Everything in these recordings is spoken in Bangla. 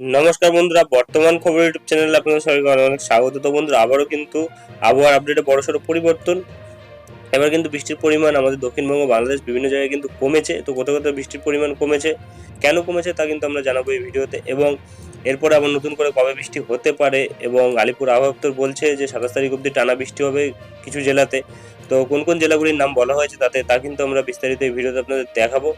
নমস্কার বন্ধুরা, বর্তমান খবর ইউটিউব চ্যানেলে আপনাদের সবাইকে অনেক অনেক স্বাগত। তো বন্ধুরা, আবারও কিন্তু আবহাওয়ার আপডেটে বড়সড় পরিবর্তন। এবার কিন্তু বৃষ্টির পরিমাণ আমাদের দক্ষিণবঙ্গ, বাংলাদেশ বিভিন্ন জায়গায় কিন্তু কমেছে। তো কোথাও কোথাও বৃষ্টির পরিমাণ কমেছে, কেন কমেছে তা কিন্তু আমরা জানাব এই ভিডিওতে। এবং এরপরে আবার নতুন করে কবে বৃষ্টি হতে পারে এবং আলিপুর আবহাওয়া দপ্তর বলছে যে সাতাশ তারিখ অবধি টানা বৃষ্টি হবে কিছু জেলাতে। তো কোন কোন জেলাগুলির নাম বলা হয়েছে তাতে তা কিন্তু আমরা বিস্তারিত এই ভিডিওতে আপনাদের দেখাবো।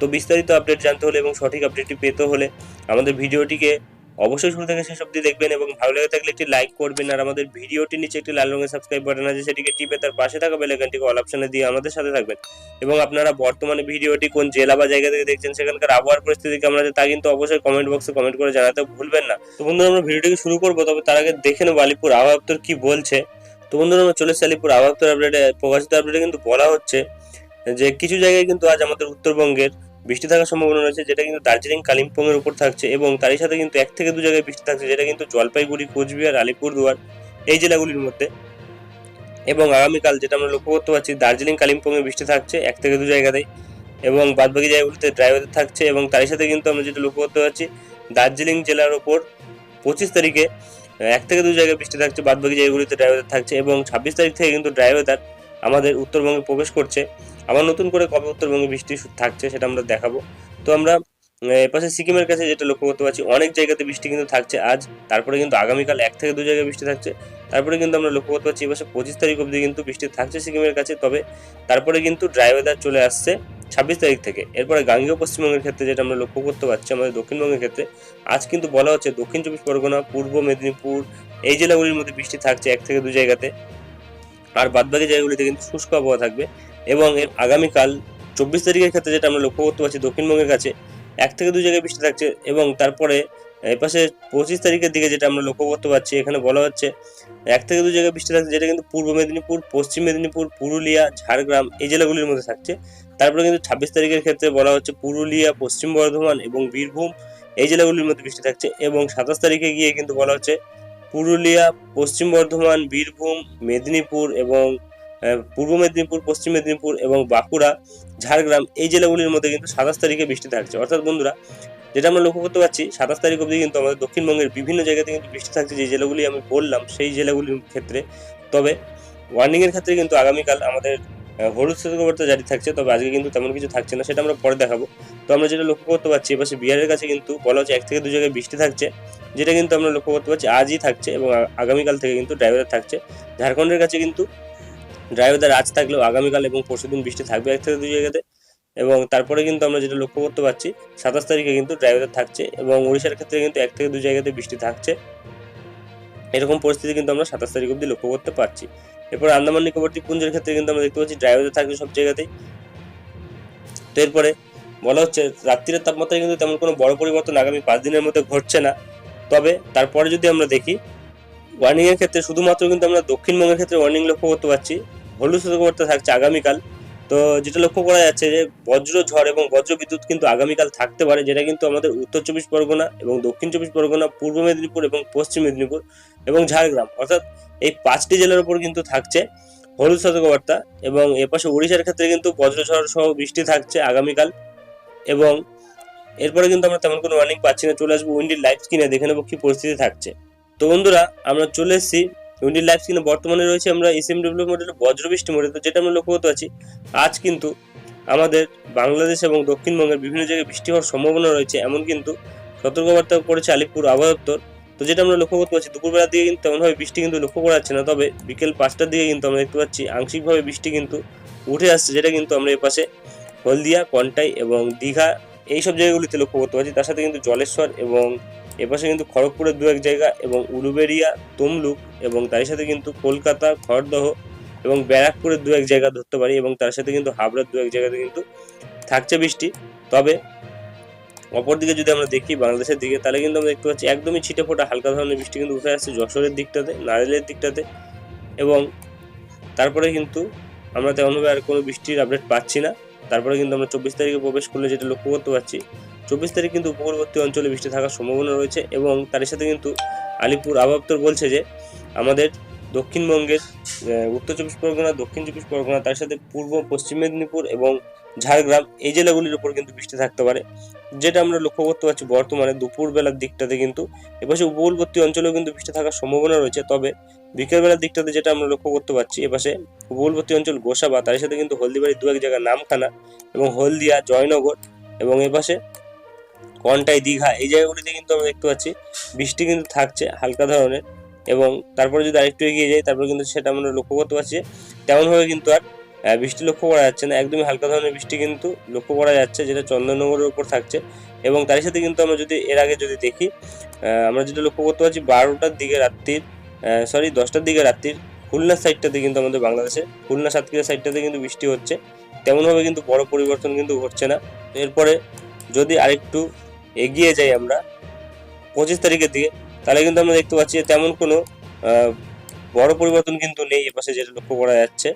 তো বিস্তারিত আপডেট জানতে হলে এবং সঠিক আপডেটটি পেতে হলে আমাদের ভিডিওটিকে অবশ্যই শুরু থেকে শেষ অবধি দেখবেন এবং ভালো লেগে থাকলে একটি লাইক করবেন আর আমাদের ভিডিওটির নিচে একটি লাল রঙের সাবস্ক্রাইব বাটন আছে, সেটিকে টিপে তার পাশে থাকা বেল আইকনটিকে অল অপশনে দিয়ে আমাদের সাথে থাকবেন। এবং আপনারা বর্তমানে ভিডিওটি কোন জেলা বা জায়গা থেকে দেখছেন, সেখানকার আবহাওয়ার পরিস্থিতি কেমন আছে তা কিন্তু অবশ্যই কমেন্ট বক্সে কমেন্ট করে জানাতে ভুলবেন না। তো বন্ধুরা, আমরা ভিডিওটিকে শুরু করব, তবে তার আগে দেখে নেব আলিপুর আবহাওয়া দপ্তর কি বলছে। তো বন্ধুরা, আমরা চলে এসেছি আলিপুর আবহাওয়া দপ্তর আপডেটে প্রকাশিত আপডেটে কিন্তু বলা হচ্ছে যে কিছু জায়গায় কিন্তু আজ আমাদের উত্তরবঙ্গের বৃষ্টি থাকার সম্ভাবনা রয়েছে, যেটা কিন্তু দার্জিলিং কালিম্পং এর উপর থাকছে এবং তারই সাথে কিন্তু এক থেকে দু জায়গায় বৃষ্টি থাকছে, যেটা কিন্তু জলপাইগুড়ি, কোচবিহার, আলিপুরদুয়ার এই জেলাগুলির মধ্যে। এবং আগামীকাল যেটা আমরা লক্ষ্য করতে পারছি, দার্জিলিং কালিম্পং এ বৃষ্টি থাকছে এক থেকে দু জায়গাতেই এবং বাদবাকি জায়গাগুলিতে ড্রাইভার থাকছে এবং তারই সাথে কিন্তু আমরা যেটা লক্ষ্য করতে পারছি, দার্জিলিং জেলার ওপর পঁচিশ তারিখে এক থেকে দু জায়গায় বৃষ্টি থাকছে, বাদবাকি জায়গাগুলিতে ড্রাইভার থাকছে এবং ছাব্বিশ তারিখ থেকে কিন্তু ড্রাইভার আমাদের উত্তরবঙ্গে প্রবেশ করছে। আবার নতুন করে কবে উত্তরবঙ্গে বৃষ্টি থাকছে সেটা আমরা দেখাবো। তো আমরা এপাশে সিকিমের কাছে যেটা লক্ষ্য করতে পারছি, অনেক জায়গাতে বৃষ্টি কিন্তু থাকছে আজ। তারপরে কিন্তু আগামীকাল এক থেকে দু জায়গায় বৃষ্টি থাকছে। তারপরে কিন্তু আমরা লক্ষ্য করতে পারছি, এপাশে পঁচিশ তারিখ অবধি কিন্তু বৃষ্টি থাকছে সিকিমের কাছে। তবে তারপরে কিন্তু ড্রাই ওয়েদার চলে আসছে ছাব্বিশ তারিখ থেকে। এরপরে গাঙ্গেয় পশ্চিমবঙ্গের ক্ষেত্রে যেটা আমরা লক্ষ্য করতে পারছি, আমাদের দক্ষিণবঙ্গের ক্ষেত্রে, আজ কিন্তু বলা হচ্ছে দক্ষিণ চব্বিশ পরগনা, পূর্ব মেদিনীপুর, এই জেলাগুলির মধ্যে বৃষ্টি থাকছে এক থেকে দু জায়গাতে। আর বাদবাকি জায়গাগুলিতে কিন্তু শুষ্ক আবহাওয়া থাকবে এবং এর আগামীকাল চব্বিশ তারিখের ক্ষেত্রে যেটা আমরা লক্ষ্য করতে পারছি দক্ষিণবঙ্গের কাছে এক থেকে দু জায়গায় বৃষ্টি থাকছে এবং তারপরে এপাশে পঁচিশ তারিখের দিকে যেটা আমরা লক্ষ্য করতে পারছি এখানে বলা হচ্ছে এক থেকে দু জায়গায় বৃষ্টি থাকছে যেটা কিন্তু পূর্ব মেদিনীপুর, পশ্চিম মেদিনীপুর, পুরুলিয়া, ঝাড়গ্রাম এই জেলাগুলির মধ্যে থাকছে। তারপরে কিন্তু ছাব্বিশ তারিখের ক্ষেত্রে বলা হচ্ছে পুরুলিয়া, পশ্চিম বর্ধমান এবং বীরভূম এই জেলাগুলির মধ্যে বৃষ্টি থাকছে এবং সাতাশ তারিখে গিয়ে কিন্তু বলা হচ্ছে পুরুলিয়া, পশ্চিম বর্ধমান, বীরভূম, মেদিনীপুর এবং পূর্ব মেদিনীপুর, পশ্চিম মেদিনীপুর এবং বাঁকুড়া, ঝাড়গ্রাম এই জেলাগুলির মধ্যে কিন্তু সাতাশ তারিখে বৃষ্টি থাকছে। অর্থাৎ বন্ধুরা, যেটা আমরা লক্ষ্য করতে পারছি, সাতাশ তারিখ অবধি কিন্তু আমাদের দক্ষিণবঙ্গের বিভিন্ন জায়গাতে কিন্তু বৃষ্টি থাকছে। যে জেলাগুলি আমি বললাম, সেই জেলাগুলির ক্ষেত্রে। তবে ওয়ার্নিংয়ের ক্ষেত্রে কিন্তু আগামীকাল আমাদের হলুদ সতর্কবার্তা জারি থাকছে, তবে আজকে কিন্তু তেমন কিছু থাকছে না, সেটা আমরা পরে দেখাবো। তো আমরা যেটা লক্ষ্য করতে পারছি, এপাশে বিহারের কাছে কিন্তু বলা হচ্ছে এক থেকে দু জায়গায় বৃষ্টি থাকছে, যেটা কিন্তু আমরা লক্ষ্য করতে পারছি আজই থাকছে এবং আগামীকাল থেকে কিন্তু ড্রাইভার থাকছে। ঝাড়খণ্ডের কাছে কিন্তু ড্রাইভার আজ থাকলেও আগামীকাল এবং পরশুদিন বৃষ্টি থাকবে এক থেকে দুই জায়গাতে এবং তারপরে কিন্তু আমরা যেটা লক্ষ্য করতে পারছি, সাতাশ তারিখে কিন্তু ড্রাইভার থাকছে এবং উড়িষ্যার ক্ষেত্রে কিন্তু এক থেকে দুই জায়গাতে বৃষ্টি থাকছে। এরকম পরিস্থিতি কিন্তু আমরা সাতাশ তারিখ অবধি লক্ষ্য করতে পারছি। এরপর আন্দামান নিকোবর দ্বীপপুঞ্জের ক্ষেত্রে কিন্তু আমরা দেখতে পাচ্ছি ড্রাইভার থাকবে সব জায়গাতেই। তো এরপরে বলা হচ্ছে রাত্রির তাপমাত্রায় কিন্তু তেমন কোনো বড় পরিবর্তন আগামী পাঁচ দিনের মধ্যে ঘটছে না। তবে তারপরে যদি আমরা দেখি ওয়ার্নিংয়ের ক্ষেত্রে শুধুমাত্র কিন্তু আমরা দক্ষিণবঙ্গের ক্ষেত্রে ওয়ার্নিং লক্ষ্য করতে পারছি। হলুদ সতর্কবার্তা থাকছে আগামীকাল। তো যেটা লক্ষ্য করা যাচ্ছে যে বজ্র ঝড় এবং বজ্র বিদ্যুৎ কিন্তু আগামীকাল থাকতে পারে, যেটা কিন্তু আমাদের উত্তর চব্বিশ পরগনা এবং দক্ষিণ চব্বিশ পরগনা, পূর্ব মেদিনীপুর এবং পশ্চিম মেদিনীপুর এবং ঝাড়গ্রাম। অর্থাৎ এই পাঁচটি জেলার উপর কিন্তু থাকছে হলুদ সতর্কবার্তা এবং এপাশে উড়িষ্যার ক্ষেত্রে কিন্তু বজ্রঝড় সহ বৃষ্টি থাকছে আগামীকাল এবং এরপরে কিন্তু আমরা তেমন কোনো ওয়ার্নিং পাচ্ছি না, চলে আসব উইন্ডির লাইভ স্ক্রিনে, দেখে নেব কি পরিস্থিতি থাকছে। তো বন্ধুরা, আমরা চলে এসেছি উইন্ডির লাইভ স্ক্রিনে বর্তমানে রয়েছে আমরা এসএমডব্লিউ মডেলের বজ্রবৃষ্টি মডেল তো যেটা আমরা লক্ষ্য করতে পারছি, আজ কিন্তু আমাদের বাংলাদেশ এবং দক্ষিণবঙ্গের বিভিন্ন জায়গায় বৃষ্টি হওয়ার সম্ভাবনা রয়েছে, এমন কিন্তু সতর্কবার্তা করেছে আলিপুর আবহাওয়া তো যেটা আমরা লক্ষ্য করতে পারছি, দুপুরবেলার দিকে কিন্তু তেমনভাবে বৃষ্টি কিন্তু লক্ষ্য করা যাচ্ছে না, তবে বিকেল পাঁচটার দিকে কিন্তু আমরা দেখতে পাচ্ছি আংশিকভাবে বৃষ্টি কিন্তু উঠে আসছে, যেটা কিন্তু আমরা এপাশে হলদিয়া কন্টাই এবং দীঘা, এইসব জায়গাগুলিতে লক্ষ্য করতে পারছি। তার সাথে কিন্তু জলেশ্বর এবং এপাশে কিন্তু খড়গপুরের দু এক জায়গা এবং উলুবেড়িয়া তমলুক এবং তার সাথে কিন্তু কলকাতা, খড়দহ এবং ব্যারাকপুরের দু এক জায়গা ধরতে পারি এবং তার সাথে কিন্তু হাবড়ার দু এক জায়গাতে কিন্তু থাকছে বৃষ্টি। তবে অপরদিকে যদি আমরা দেখি বাংলাদেশের দিকে, তাহলে কিন্তু আমরা দেখতে পাচ্ছি একদমই ছিটে ফোটা হালকা ধরনের বৃষ্টি কিন্তু উঠে আসছে যশোরের দিকটাতে নারিলের দিকটাতে এবং তারপরে কিন্তু আমরা তেমনভাবে আর কোনো বৃষ্টির আপডেট পাচ্ছি না। তারপরে কিন্তু আমরা চব্বিশ তারিখে প্রবেশ করলে যেটা লক্ষ্য করতে পারছি চব্বিশ তারিখ কিন্তু উপকূলবর্তী অঞ্চলে বৃষ্টি থাকার সম্ভাবনা রয়েছে এবং তার সাথে কিন্তু আলিপুর আবহাওয়া বলছে যে আমাদের দক্ষিণবঙ্গের উত্তর চব্বিশ পরগনা, দক্ষিণ চব্বিশ পরগনা, তার সাথে পূর্ব, পশ্চিম মেদিনীপুর এবং ঝাড়গ্রাম এই জেলাগুলির উপর কিন্তু বৃষ্টি থাকতে পারে। যেটা আমরা লক্ষ্য করতে পারছি বর্তমানে দুপুর বেলার দিকটাতে কিন্তু এপাশে উপকূলবর্তী অঞ্চলেও কিন্তু বৃষ্টি থাকার সম্ভাবনা রয়েছে, তবে বিকেলবেলার দিকটাতে যেটা আমরা লক্ষ্য করতে পারছি এপাশে উপকূলবর্তী অঞ্চল গোসাবা তার সাথে কিন্তু হলদিবাড়ি দু এক জায়গায় নামখানা এবং হলদিয়া, জয়নগর এবং এপাশে কন্টাই দীঘা, এই জায়গাগুলিতে কিন্তু আমরা দেখতে পাচ্ছি। বৃষ্টি কিন্তু থাকছে হালকা ধরনের এবং তারপরে যদি আরেকটু এগিয়ে যাই, তারপরে কিন্তু সেটা আমরা লক্ষ্য করতে পারছি তেমনভাবে কিন্তু আর বৃষ্টি লক্ষ্য করা যাচ্ছে না। একদমই হালকা ধরনের বৃষ্টি কিন্তু লক্ষ্য করা যাচ্ছে, যেটা চন্দননগরের উপর থাকছে এবং তার সাথে কিন্তু আমরা যদি, এর আগে যদি দেখি আমরা যেটা লক্ষ্য করতে পারছি, বারোটার দিকে রাত্রির সরি দশটার দিকে রাত্রির খুলনা সাইডটাতে কিন্তু আমাদের বাংলাদেশে, খুলনা সাতক্ষীরা সাইডটাতে কিন্তু বৃষ্টি হচ্ছে। তেমনভাবে কিন্তু বড় পরিবর্তন কিন্তু ঘটছে না। এরপরে যদি আরেকটু এগিয়ে যাই আমরা পঁচিশ তারিখের দিকে। তাহলে কিন্তু আমরা দেখতে পাচ্ছি যে তেমন কোনো বড় পরিবর্তন কিন্তু নেই এপাশে যেটা লক্ষ্য করা যাচ্ছে।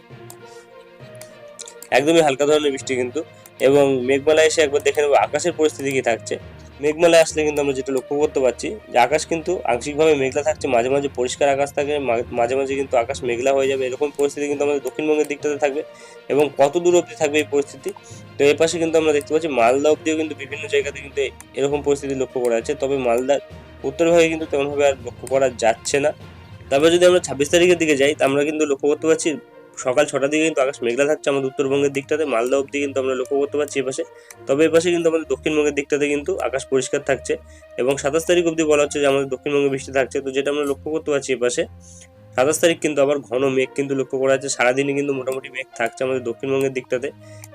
একদমই হালকা ধরনের বৃষ্টি কিন্তু, এবং মেঘমালা এসে একবার দেখে নেব আকাশের পরিস্থিতি কি থাকছে। মেঘমালায় আসলে কিন্তু আমরা যেটা লক্ষ্য করতে পারছি যে আকাশ কিন্তু আংশিকভাবে মেঘলা থাকছে, মাঝে মাঝে পরিষ্কার আকাশ থাকে মাঝে মাঝে কিন্তু আকাশ মেঘলা হয়ে যাবে, এরকম পরিস্থিতি কিন্তু আমাদের দক্ষিণবঙ্গের দিকটাতে থাকবে এবং কত দূর অবধি থাকবে এই পরিস্থিতি? তো এর পাশে কিন্তু আমরা দেখতে পাচ্ছি মালদা অবধিও কিন্তু বিভিন্ন জায়গাতে কিন্তু এরকম পরিস্থিতি লক্ষ্য করা যাচ্ছে। তবে মালদার উত্তরভাগে কিন্তু তেমনভাবে আর লক্ষ্য করা যাচ্ছে না। তারপর যদি আমরা ছাব্বিশ তারিখের দিকে যাই আমরা কিন্তু লক্ষ্য করতে পারছি সকাল ছটার দিকে কিন্তু আকাশ মেঘলা থাকছে আমাদের উত্তরবঙ্গের দিকটাতে, মালদা অবধি কিন্তু আমরা লক্ষ্য করতে পারছি এপাশে। তবে এপাশে কিন্তু আমাদের দক্ষিণবঙ্গের দিকটাতে কিন্তু আকাশ পরিষ্কার থাকছে এবং সাতাশ তারিখ অবধি বলা হচ্ছে যে আমাদের দক্ষিণবঙ্গে বৃষ্টি থাকছে। তো যেটা আমরা লক্ষ্য করতে পারছি এপাশে, সাতাশ তারিখ কিন্তু আবার ঘন মেঘ কিন্তু লক্ষ্য করা যাচ্ছে। সারাদিনই কিন্তু মোটামুটি মেঘ থাকছে আমাদের দক্ষিণবঙ্গের দিকটাতে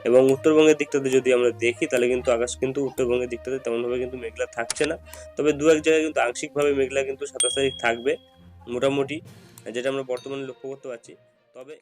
এবং উত্তরবঙ্গের দিকটাতে যদি আমরা দেখি তাহলে কিন্তু আকাশ কিন্তু উত্তরবঙ্গের দিকটাতে তেমনভাবে কিন্তু মেঘলা থাকছে না। তবে দু এক জায়গায় কিন্তু আংশিকভাবে মেঘলা কিন্তু সাতাশ তারিখ থাকবে মোটামুটি, যেটা আমরা বর্তমানে লক্ষ্য করতে পারছি। তবে